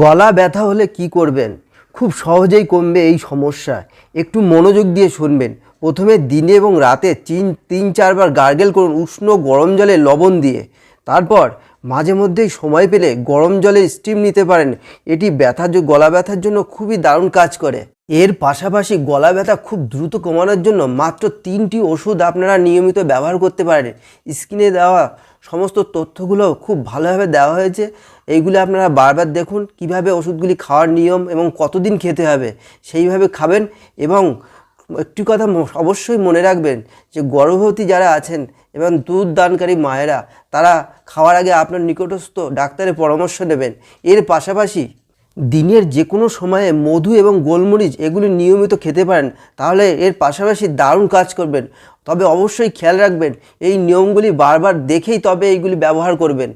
গলা ব্যথা হলে কি করবেন? খুব সহজেই কমবে এই সমস্যা। একটু মনোযোগ দিয়ে শুনবেন। প্রথমে দিনে এবং রাতে তিন তিন, চারবার গার্গেল করুন উষ্ণ গরম জলে লবণ দিয়ে। তারপর মাঝে মধ্যেই সময় পেলে গরম জলে স্টিম নিতে পারেন। এটি ব্যথার জ- গলা ব্যথার জন্য খুবই দারুণ কাজ করে। এর পাশাপাশি গলা ব্যথা খুব দ্রুত কমানোর জন্য মাত্র তিনটি ওষুধ আপনারা নিয়মিত ব্যবহার করতে পারেন। স্ক্রিনে দেওয়া সমস্ত তথ্যগুলো খুব ভালোভাবে দেওয়া হয়েছে। এইগুলো আপনারা বারবার দেখুন, কীভাবে ওষুধগুলি খাওয়ার নিয়ম এবং কতদিন খেতে হবে, সেইভাবে খাবেন এবং একটি কথা অবশ্যই মনে রাখবেন যে গর্ভবতী যারা আছেন এবং দুধ দানকারী মায়েরা, তারা খাওয়ার আগে আপনার নিকটস্থ ডাক্তারের পরামর্শ নেবেন। এর পাশাপাশি দিনের যে কোনো সময়ে মধু এবং গোলমরিচ এগুলি নিয়মিত খেতে পারেন, তাহলে এর পাশাপাশি দারুণ কাজ করবেন। তবে অবশ্যই খেয়াল রাখবেন, এই নিয়মগুলি বারবার দেখেই তবে এইগুলি ব্যবহার করবেন।